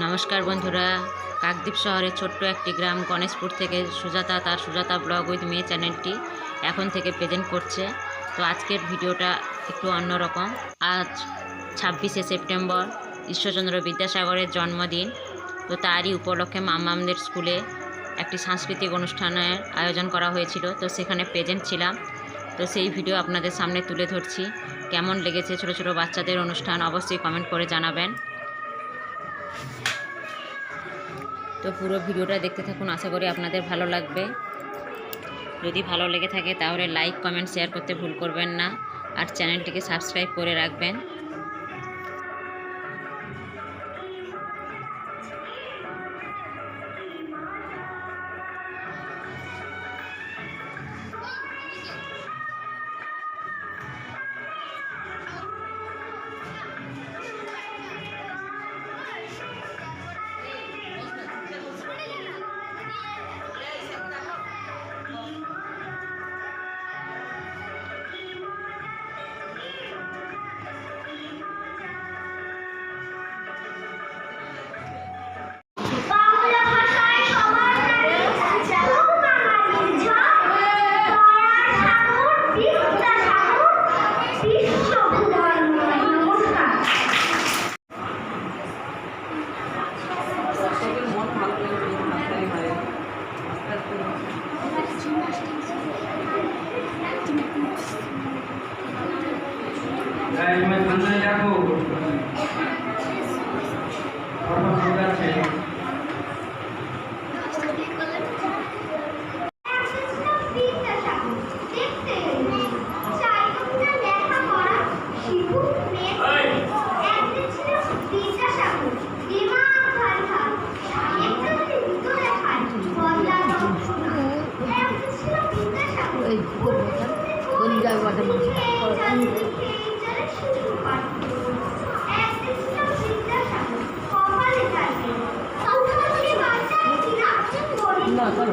নমস্কার বন্ধুরা। কাকদ্বীপ শহরের ছোট্ট একটি গ্রাম গণেশপুর থেকে সুজাতা, তার সুজাতা ব্লগ উইথ মেয়ে চ্যানেলটি এখন থেকে প্রেজেন্ট করছে। তো আজকের ভিডিওটা একটু অন্যরকম। আজ ছাব্বিশে সেপ্টেম্বর, ঈশ্বরচন্দ্র বিদ্যাসাগরের জন্মদিন। তো তারই উপলক্ষে মামামদের স্কুলে একটি সাংস্কৃতিক অনুষ্ঠানের আয়োজন করা হয়েছিল। তো সেখানে প্রেজেন্ট ছিলাম। তো সেই ভিডিও আপনাদের সামনে তুলে ধরছি। কেমন লেগেছে ছোট ছোট বাচ্চাদের অনুষ্ঠান অবশ্যই কমেন্ট করে জানাবেন। তো পুরো ভিডিওটা দেখতে থাকুন, আশা করি আপনাদের ভালো লাগবে। যদি ভালো লেগে থাকে তাহলে লাইক কমেন্ট শেয়ার করতে ভুল করবেন না। আর চ্যানেলটিকে সাবস্ক্রাইব করে রাখবেন। मैं खन्ना याकूब নাচন করে